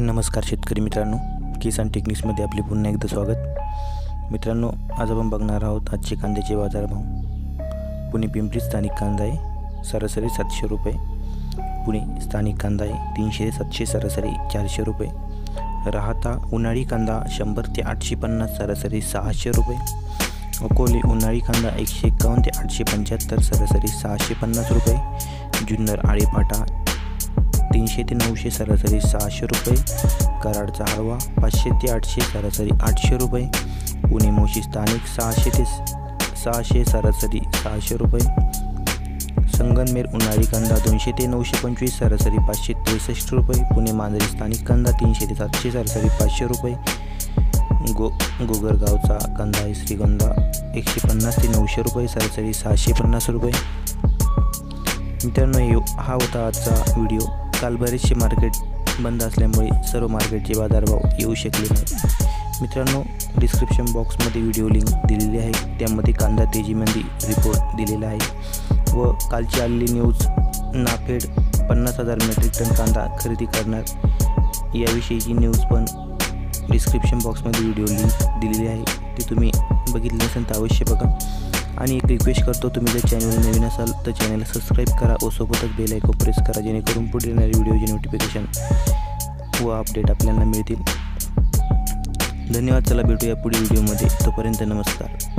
नमस्कार शेतकरी मित्रांनो किसान टेक्निक्समध्ये आपले पुन्हा एकदा स्वागत. मित्रांनो आज आपण बघणार आहोत आजचे कांद्याचे बाजारभाव. पुणे पिंपरी स्थानिक कांदा आहे सरासरी सातशे रुपये. पुणे स्थानिक कांदा आहे तीनशे ते सातशे सरासरी चारशे रुपये. राहता उन्हाळी कांदा शंभर ते आठशे पन्नास सरासरी सहाशे रुपये. अकोले उन्हाळी कांदा एकशे एकावन्न ते आठशे पंच्याहत्तर सरासरी सहाशे पन्नास रुपये. जुन्नर आळेपाटा तीनशे ते नऊशे सरासरी सहाशे रुपये. कराडचा हळवा पाचशे ते आठशे सरासरी आठशे रुपये. पुणे मोशी स्थानिक सहाशे ते सहाशे सरासरी सहाशे रुपये. संगनमेर उन्हाळी कांदा दोनशे ते नऊशे पंचवीस सरासरी पाचशे त्रेसष्ट रुपये. पुणे मांजरी स्थानिक कांदा तीनशे ते सातशे सरासरी पाचशे रुपये. गो गोगरगावचा कांदा आहे श्रीगंधा एकशे पन्नास ते नऊशे रुपये सरासरी सहाशे पन्नास रुपये. मित्रांनो हा होता आजचा व्हिडिओ. काल बरेचसे मार्केट बंद असल्यामुळे सर्व मार्केटचे बाजारभाव येऊ शकले नाही मित्रांनो डिस्क्रिप्शन बॉक्समध्ये व्हिडिओ लिंक दिलेली आहे. त्यामध्ये कांदा तेजीमध्ये रिपोर्ट दिलेला आहे. व कालची आलेली न्यूज नाफेड पन्नास हजार मेट्रिक टन कांदा खरेदी करणार. याविषयीची न्यूज पण डिस्क्रिप्शन बॉक्समध्ये व्हिडिओ लिंक दिलेली आहे. ती तुम्ही बघितली नसेल तर अवश्य बघा. आणि एक रिक्वेस्ट करतो तुम्ही जर चॅनल नवीन असाल तर चॅनलला सबस्क्राईब करा. व सोबतच बेल आयकॉन प्रेस करा जेणेकरून पुढे येणारे व्हिडिओचे नोटिफिकेशन व अपडेट आपल्याला मिळतील. धन्यवाद चला भेटूया पुढील व्हिडिओमध्ये तोपर्यंत नमस्कार.